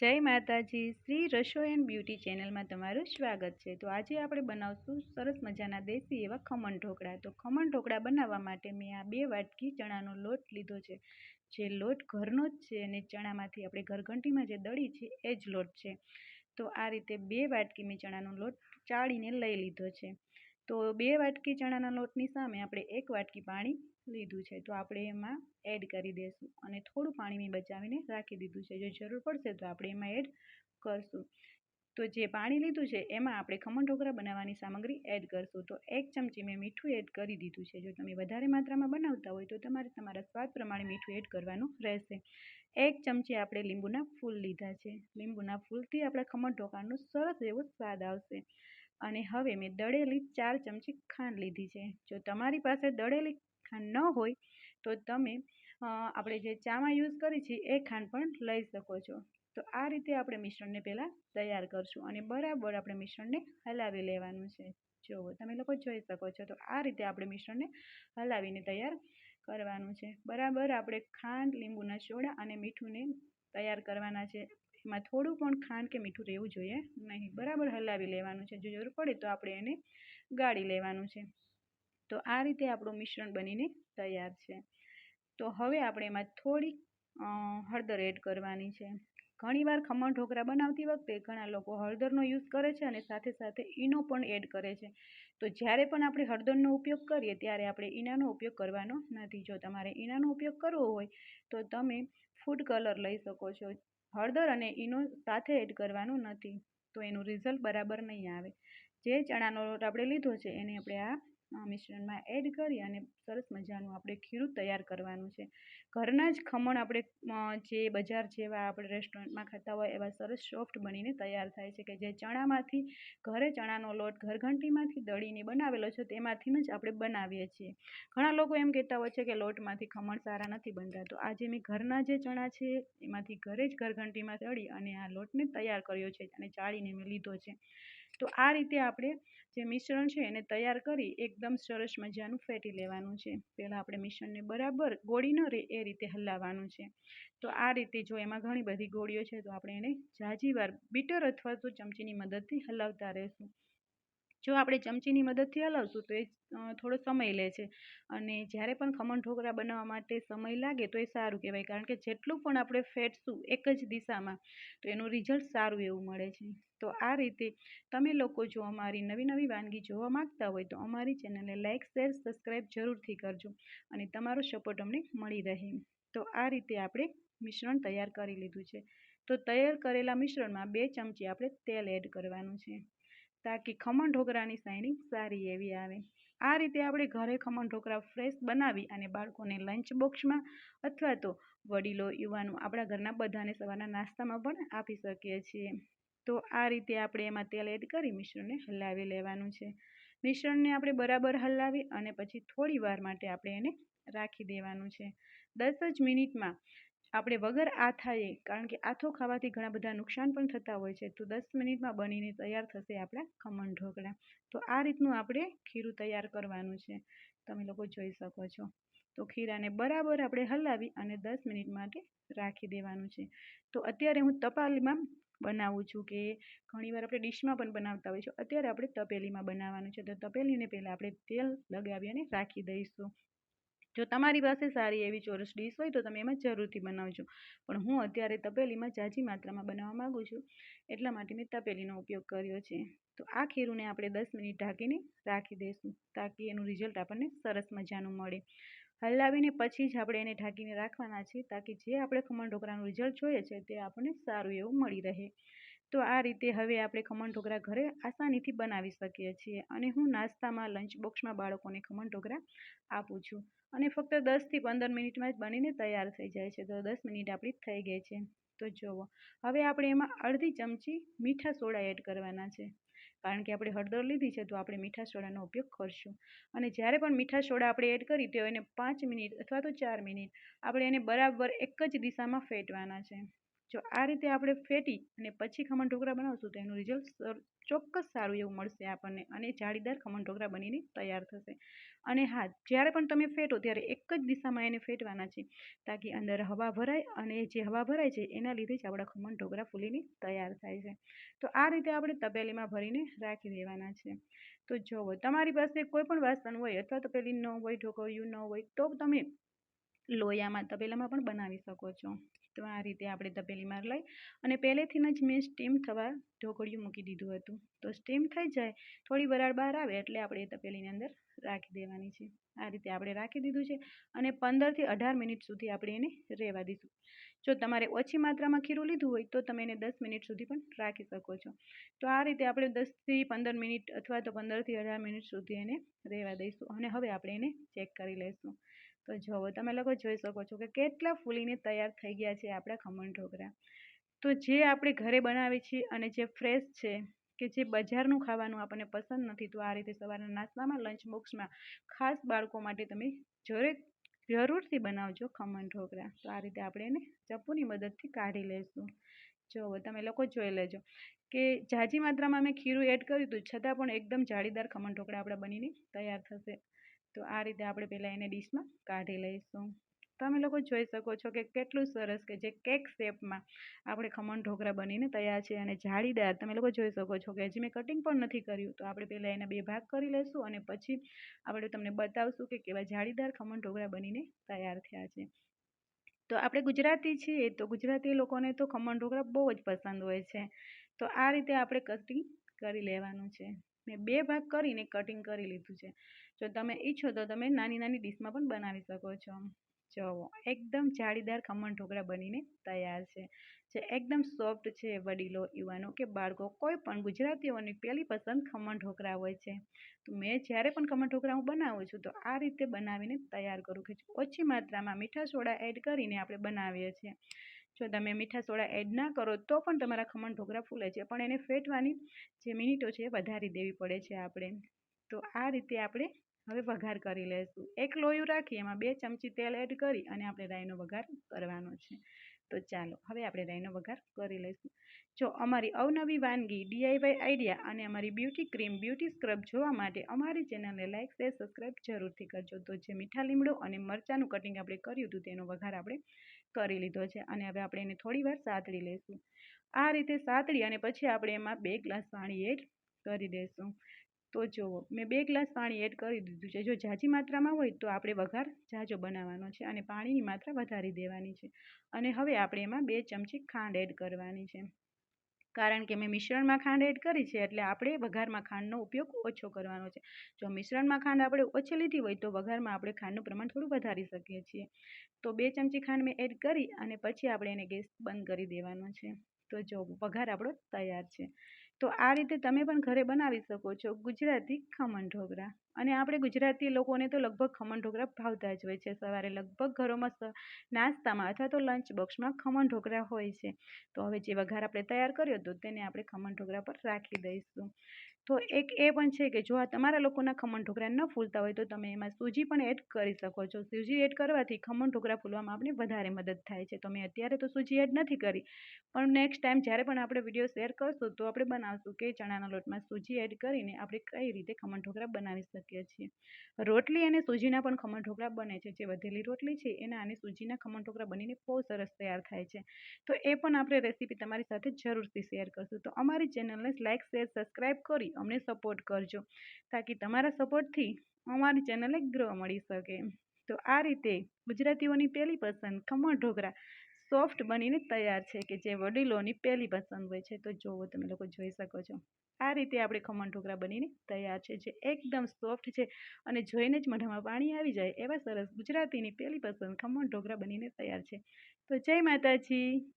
જય માતાજી. શ્રી રસોઈ એન્ડ બ્યુટી ચેનલમાં તમારું સ્વાગત છે. તો આજે આપણે બનાવશું સરસ મજાના દેશી એવા ખમણ ઢોકળા. તો ખમણ ઢોકળા બનાવવા માટે મેં આ બે વાટકી ચણાનો લોટ લીધો છે. જે લોટ ઘરનો જ છે અને ચણામાંથી આપણે ઘરઘંટીમાં જે દળી છે એ જ લોટ છે. તો આ રીતે બે વાટકી મેં ચણાનો લોટ ચાળીને લઈ લીધો છે. તો બે વાટકી ચણાના લોટની સામે આપણે એક વાટકી પાણી લીધું છે. તો આપણે એમાં એડ કરી દઈશું અને થોડું પાણી મેં બચાવીને રાખી દીધું છે. જો જરૂર પડશે તો આપણે એમાં એડ કરશું. તો જે પાણી લીધું છે એમાં આપણે ખમણ ઢોકળા બનાવવાની સામગ્રી એડ કરશું. તો એક ચમચી મેં મીઠું એડ કરી દીધું છે. જો તમે વધારે માત્રામાં બનાવતા હોય તો તમારે તમારા સ્વાદ પ્રમાણે મીઠું એડ કરવાનું રહેશે. એક ચમચી આપણે લીંબુના ફૂલ લીધા છે. લીંબુના ફૂલથી આપણા ખમણ ઢોકળાનો સરસ એવો સ્વાદ આવશે. અને હવે મેં દળેલી ચાર ચમચી ખાંડ લીધી છે. જો તમારી પાસે દળેલી ખાંડ ન હોય, તો તમે આપણે જે ચામાં યુઝ કરી છે, એ ખાંડ પણ લઈ શકો છો. તો આ રીતે આપણે મિશ્રણને પહેલાં તૈયાર કરશું અને બરાબર આપણે મિશ્રણને હલાવી લેવાનું છે. જુઓ, તમે લોકો જોઈ શકો છો. તો આ રીતે આપણે મિશ્રણને હલાવીને તૈયાર કરવાનું છે. બરાબર આપણે ખાંડ, લીંબુના સોડા અને મીઠુંને તૈયાર કરવાના છે. એમાં થોડું પણ ખાંડ કે મીઠું રહેવું જોઈએ નહીં. બરાબર હલાવી લેવાનું છે. જો જરૂર પડે તો આપણે એને ગાળી લેવાનું છે. તો આ રીતે આપણું મિશ્રણ બનીને તૈયાર છે. તો હવે આપણે એમાં થોડી હળદર એડ કરવાની છે. ઘણીવાર ખમણ ઢોકળા બનાવતી વખતે ઘણા લોકો હળદરનો યુઝ કરે છે અને સાથે સાથે ઈનો પણ એડ કરે છે. તો જ્યારે પણ આપણે હળદરનો ઉપયોગ કરીએ ત્યારે આપણે ઈનાનો ઉપયોગ કરવાનો નથી. જો તમારે ઈનાનો ઉપયોગ કરવો હોય તો તમે ફૂડ કલર લઈ શકો છો. હળદર અને ઈનો સાથે એડ કરવાનું નથી. તો એનું રિઝલ્ટ બરાબર નહીં આવે. જે ચણાનો લોટ આપણે લીધો છે એને આપણે આ મિશ્રણમાં એડ કરી અને સરસ મજાનું આપણે ખીરું તૈયાર કરવાનું છે. ઘરના જ ખમણ આપણે જે બજાર જેવા આપણે રેસ્ટોરન્ટમાં ખાતા હોય એવા સરસ સોફ્ટ બનીને તૈયાર થાય છે કે જે ચણામાંથી, ઘરે ચણાનો લોટ ઘરઘંટીમાંથી દળીને બનાવેલો છે તેમાંથી જ આપણે બનાવીએ છીએ. ઘણા લોકો એમ કહેતા હોય છે કે લોટમાંથી ખમણ સારા નથી બનતા. તો આજે મેં ઘરના જે ચણા છે એમાંથી ઘરે જ ઘરઘંટીમાં દળી અને આ લોટને તૈયાર કર્યો છે અને ચાળીને મેં લીધો છે. તો આ રીતે આપણે જે મિશ્રણ છે એને તૈયાર કરી એકદમ સરસ મજાનું ફેટી લેવાનું છે. પહેલાં આપણે મિશ્રણને બરાબર ગોળી ન રહે એ રીતે હલાવવાનું છે. તો આ રીતે જો એમાં ઘણી બધી ગોળીઓ છે તો આપણે એને જાજીવાર બીટર અથવા તો ચમચીની મદદથી હલાવતા રહેશું. જો આપણે ચમચીની મદદથી હલાવશું તો એ થોડો સમય લે છે. અને જ્યારે પણ ખમણ ઢોકળા બનાવવા માટે સમય લાગે તો એ સારું કહેવાય. કારણ કે જેટલું પણ આપણે ફેટશું એક જ દિશામાં, તો એનું રિઝલ્ટ સારું એવું મળે છે. તો આ રીતે તમે લોકો જો અમારી નવી નવી વાનગી જોવા માગતા હોય તો અમારી ચેનલને લાઇક શેર, સબસ્ક્રાઈબ જરૂરથી કરજો. અને તમારો સપોર્ટ અમને મળી રહે. તો આ રીતે આપણે મિશ્રણ તૈયાર કરી લીધું છે. તો તૈયાર કરેલા મિશ્રણમાં બે ચમચી આપણે તેલ એડ કરવાનું છે. તાકી ખમણ ઢોકળાની શાઇનિંગ સારી એવી આવે. આ રીતે આપણે ઘરે ખમણ ઢોકળા ફ્રેશ બનાવી અને બાળકોને લંચ બોક્સમાં અથવા તો વડીલો, યુવાનો આપણા ઘરના બધાને સવારના નાસ્તામાં પણ આપી શકીએ છીએ. તો આ રીતે આપણે એમાં તેલ એડ કરી મિશ્રણને હલાવી લેવાનું છે. મિશ્રણને આપણે બરાબર હલાવી અને પછી થોડી વાર માટે આપણે એને રાખી દેવાનું છે. દસ જ મિનિટમાં આપણે વગર આથાએ કારણ કે આથો ખાવાથી ઘણા બધા નુકસાન પણ થતા હોય છે. તો દસ મિનિટમાં બનીને તૈયાર થશે આપણા ખમણ ઢોકળા. તો આ રીતનું આપણે ખીરું તૈયાર કરવાનું છે. તમે લોકો જોઈ શકો છો. તો ખીરાને બરાબર આપણે હલાવી અને દસ મિનિટ માટે રાખી દેવાનું છે. તો અત્યારે હું તપાલીમાં બનાવું છું કે ઘણીવાર આપણે ડીશમાં પણ બનાવતા હોય છે. અત્યારે આપણે તપેલીમાં બનાવવાનું છે. તો તપેલીને પહેલાં આપણે તેલ લગાવી અને રાખી દઈશું. જો તમારી પાસે સારી એવી ચોરસ ડીશ હોય તો તમે એમાં જરૂરથી બનાવજો. પણ હું અત્યારે તપેલીમાં ઝાઝી માત્રામાં બનાવવા માગું છું, એટલા માટે મેં તપેલીનો ઉપયોગ કર્યો છે. તો આ ખીરુંને આપણે દસ મિનિટ ઢાંકીને રાખી દઈશું, તાકી એનું રિઝલ્ટ આપણને સરસ મજાનું મળે. હલાવીને પછી જ આપણે એને ઢાંકીને રાખવાના છે, તાકી જે આપણે ખમણ ઢોકળાનું રિઝલ્ટ જોઈએ છે તે આપણને સારું એવું મળી રહે. તો આ રીતે હવે આપણે ખમણ ઢોકળા ઘરે આસાનીથી બનાવી શકીએ છીએ અને હું નાસ્તામાં લંચ બોક્સમાં બાળકોને ખમણ ઢોકળા આપું છું. અને ફક્ત દસથી પંદર મિનિટમાં જ બનીને તૈયાર થઈ જાય છે, તો દસ મિનિટ આપણી થઈ ગઈ છે. તો જુઓ, હવે આપણે એમાં અડધી ચમચી મીઠા સોડા એડ કરવાના છે. કારણ કે આપણે હળદર લીધી છે, તો આપણે મીઠા સોડાનો ઉપયોગ કરશું. અને જ્યારે પણ મીઠા સોડા આપણે એડ કરી તો એને પાંચ મિનિટ અથવા તો ચાર મિનિટ, આપણે એને બરાબર એક જ દિશામાં ફેટવાના છે. જો આ રીતે આપણે ફેટી અને પછી ખમણ ઢોકળા બનાવશું તો એનું રિઝલ્ટ ચોક્કસ સારું એવું મળશે આપણને અને જાળીદાર ખમણ ઢોકળા બનીને તૈયાર થશે. અને હા, જ્યારે પણ તમે ફેટો ત્યારે એક જ દિશામાં એને ફેટવાના છે, તાકી અંદર હવા ભરાય અને જે હવા ભરાય છે એના લીધે જ આપણા ખમણ ઢોકળા ફૂલીને તૈયાર થાય છે. તો આ રીતે આપણે તપેલીમાં ભરીને રાખી દેવાના છે. તો જુઓ તમારી પાસે કોઈ પણ વાસણ હોય અથવા તપેલી ન હોય, ઢોકળિયું ન હોય, તો તમે લોયામાં તપેલામાં પણ બનાવી શકો છો. તો આ રીતે આપણે તપેલીમાં લઈ અને પહેલેથી જ મેં સ્ટીમ થવા ઢોકળિયું મૂકી દીધું હતું. તો સ્ટીમ થઈ જાય, થોડી વરાળ બહાર આવે એટલે આપણે એ તપેલીની અંદર રાખી દેવાની છે. આ રીતે આપણે રાખી દીધું છે અને પંદરથી અઢાર મિનિટ સુધી આપણે એને રહેવા દઈશું. જો તમારે ઓછી માત્રામાં ખીરું લીધું હોય તો તમે એને દસ મિનિટ સુધી પણ રાખી શકો છો. તો આ રીતે આપણે દસથી પંદર મિનિટ અથવા તો પંદરથી અઢાર મિનિટ સુધી એને રહેવા દઈશું અને હવે આપણે એને ચેક કરી લઈશું. તો જુઓ તમે લોકો જોઈ શકો છો કે કેટલા ફૂલીને તૈયાર થઈ ગયા છે આપણા ખમણ ઢોકળા. તો જે આપણે ઘરે બનાવીએ છીએ અને જે ફ્રેશ છે, કે જે બજારનું ખાવાનું આપણને પસંદ નથી, તો આ રીતે સવારના નાસ્તામાં લંચ બોક્સમાં ખાસ બાળકો માટે તમે જરૂર, જરૂરથી બનાવજો ખમણ ઢોકળા. તો આ રીતે આપણે એને ચપ્પુની મદદથી કાઢી લઈશું જુઓ તમે લોકો જોઈ લેજો કે ઝાઝી માત્રામાં મેં ખીરું એડ કર્યું હતું, છતાં પણ એકદમ જાળીદાર ખમણ ઢોકળા આપણા બનીને તૈયાર થશે. તો આ રીતે આપણે પહેલાં એને ડીશમાં કાઢી લઈશું. તમે લોકો જોઈ શકો છો કે કેટલું સરસ કે જે કેક શેપમાં આપણે ખમણ ઢોકળા બનીને તૈયાર છે અને જાળીદાર તમે લોકો જોઈ શકો છો કે હજી મેં કટિંગ પણ નથી કર્યું. તો આપણે પહેલાં એના બે ભાગ કરી લઈશું અને પછી આપણે તમને બતાવશું કે કેવા જાળીદાર ખમણ ઢોકળા બનીને તૈયાર થયા છે. તો આપણે ગુજરાતી છીએ તો ગુજરાતી લોકોને તો ખમણ ઢોકળા બહુ જ પસંદ હોય છે. તો આ રીતે આપણે કટિંગ કરી લેવાનું છે. મેં બે ભાગ કરીને કટિંગ કરી લીધું છે. જો તમે ઈચ્છો તો તમે નાની નાની ડીશમાં પણ બનાવી શકો છો. જુઓ એકદમ જાળીદાર ખમણ ઢોકળા બનીને તૈયાર છે. જે એકદમ સોફ્ટ છે વડીલો, યુવાનો કે બાળકો કોઈ પણ ગુજરાતીઓની પહેલી પસંદ ખમણ ઢોકળા હોય છે. તો મેં જ્યારે પણ ખમણ ઢોકળા હું બનાવું છું તો આ રીતે બનાવીને તૈયાર કરું કે ઓછી માત્રામાં મીઠા સોડા એડ કરીને આપણે બનાવીએ છીએ. જો તમે મીઠા સોડા એડ ના કરો તો પણ તમારા ખમણ ઢોકળા ફૂલે છે. પણ એને ફેટવાની જે મિનિટો છે એ વધારી દેવી પડે છે આપણે. તો આ રીતે આપણે હવે વઘાર કરી લઈશું એક લોયું રાખી એમાં બે ચમચી તેલ એડ કરી અને આપણે રાઈનો વઘાર કરવાનો છે. તો ચાલો, હવે આપણે રાઈનો વઘાર કરી લઈશું. જો અમારી અવનવી વાનગી ડીઆઈવાય આઈડિયા અને અમારી બ્યુટી ક્રીમ બ્યુટી સ્ક્રબ જોવા માટે અમારી ચેનલને લાઇક શેર સબસ્ક્રાઈબ જરૂરથી કરજો. તો જે મીઠા લીમડો અને મરચાંનું કટિંગ આપણે કર્યું હતું, તેનો વઘાર આપણે કરી લીધો છે. અને હવે આપણે એને થોડી વાર સાતળી લઈશું આ રીતે સાતળી અને પછી આપણે એમાં બે ગ્લાસ પાણી એડ કરી દઈશું તો જુઓ મેં બે ગ્લાસ પાણી એડ કરી દીધું છે. જો ઝાઝી માત્રામાં હોય તો આપણે વઘાર ઝાઝો બનાવવાનો છે અને પાણીની માત્રા વધારી દેવાની છે. અને હવે આપણે એમાં બે ચમચી ખાંડ એડ કરવાની છે. કારણ કે મેં મિશ્રણમાં ખાંડ એડ કરી છે એટલે આપણે વઘારમાં ખાંડનો ઉપયોગ ઓછો કરવાનો છે. જો મિશ્રણમાં ખાંડ આપણે ઓછી લીધી હોય તો વઘારમાં આપણે ખાંડનું પ્રમાણ થોડું વધારી શકીએ છીએ. તો બે ચમચી ખાંડ મેં એડ કરી અને પછી આપણે એને ગેસ બંધ કરી દેવાનો છે. તો જો વઘાર આપણો તૈયાર છે. તો આ રીતે તમે પણ ઘરે બનાવી શકો છો ગુજરાતી ખમણ ઢોકળા. અને આપણે ગુજરાતી લોકોને તો લગભગ ખમણ ઢોકળા ભાવતા જ હોય છે. સવારે લગભગ ઘરોમાં નાસ્તામાં અથવા તો લંચ બોક્સમાં ખમણ ઢોકળા હોય છે. તો હવે જે વઘાર આપણે તૈયાર કર્યો હતો તેને આપણે ખમણ ઢોકળા પર રાખી દઈશું. તો એક એ પણ છે કે જો આ તમારા લોકોના ખમણ ઢોકળા ન ફૂલતા હોય તો તમે એમાં સૂજી પણ એડ કરી શકો છો. સૂજી એડ કરવાથી ખમણ ઢોકળા ફૂલવામાં આપણે વધારે મદદ થાય છે. તો મેં અત્યારે તો સૂજી એડ નથી કરી, પણ નેક્સ્ટ ટાઈમ જ્યારે પણ આપણે વીડિયો શેર કરશું તો આપણે બનાવશું કે ચણાના લોટમાં સૂજી એડ કરીને આપણે કઈ રીતે ખમણ ઢોકળા બનાવી શકીએ છીએ. રોટલી અને સૂજીના પણ ખમણ ઢોકળા બને છે. જે વધેલી રોટલી છે એના અને સૂજીના ખમણ ઢોકળા બનીને બહુ સરસ તૈયાર થાય છે. તો એ પણ આપણે રેસીપી તમારી સાથે જરૂરથી શેર કરશું. તો અમારી ચેનલને લાઇક શેર સબસ્ક્રાઈબ કરી અમને સપોર્ટ કરજો. તાકી તમારા સપોર્ટથી અમારી ચેનલને ગ્રો મળી શકે. તો આ રીતે ગુજરાતીઓની પહેલી પસંદ ખમણ ઢોકળા સોફ્ટ બનીને તૈયાર છે કે જે વડીલોની પહેલી પસંદ હોય છે. તો જોવો, તમે લોકો જોઈ શકો છો. આ રીતે આપણે ખમણ ઢોકળા બનીને તૈયાર છે. જે એકદમ સોફ્ટ છે અને જોઈને જ મોઢામાં પાણી આવી જાય એવા સરસ ગુજરાતીની પહેલી પસંદ ખમણ ઢોકળા બનીને તૈયાર છે. તો જય માતાજી.